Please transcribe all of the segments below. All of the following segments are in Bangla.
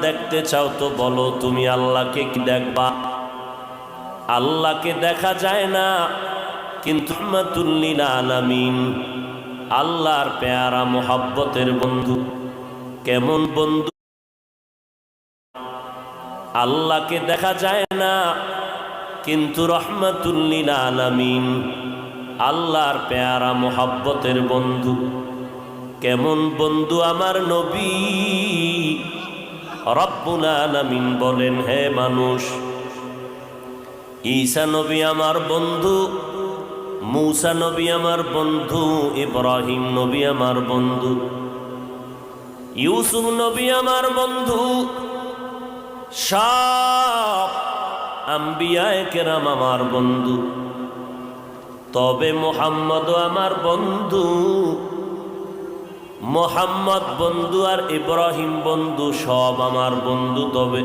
দেখতে চাও তো বলো তুমি আল্লাহকে কি দেখবা? আল্লাহকে দেখা যায় না। কিন্তু আলামিন, আল্লাহর পেয়ারা, মোহাব্বতের বন্ধু। কেমন বন্ধু? আল্লাহকে দেখা যায় না। কিন্তু রহমাতুল্লিল আলামিন, আল্লাহর পেয়ারা, মোহাব্বতের বন্ধু। কেমন বন্ধু আমার নবী? রব্বুল আলামিন বলেন, হে মানুষ, ঈসা নবী আমার বন্ধু, মূসা নবী আমার বন্ধু, ইব্রাহিম নবী আমার বন্ধু, ইউসুফ নবী আমার বন্ধু, সব আম্বিয়ায় কেরাম আমার বন্ধু। তবে মোহাম্মদ আমার বন্ধু। মোহাম্মদ বন্ধু আর ইব্রাহিম বন্ধু সব আমার বন্ধু, তবে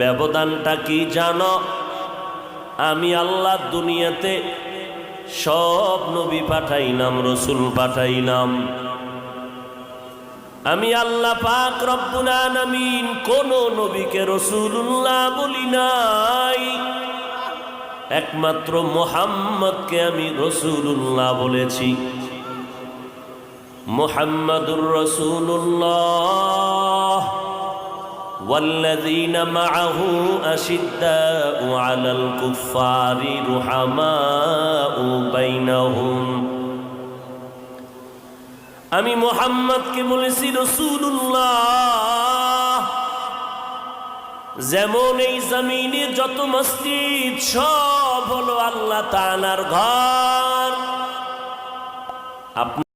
ব্যবধানটা কি জানো? আমি আল্লাহ দুনিয়াতে সব নবী পাঠাইলাম রসুল পাঠাইলাম আমি আল্লাহ পাক রব্বুল আলামিন কোন নবীকে রসুল্লাহ বলি নাই। একমাত্র মোহাম্মদকে আমি রসুল্লাহ বলেছি। মোহাম্মদুর রসুল্লাহ والذين معه أشداء على الكفار رحماء بينهم আমি মোহাম্মদকে বলেছি রসুল্লাহ যেমন এই জমিনে যত মসজিদ সব হলো আল্লাহ তালার ঘর আপনি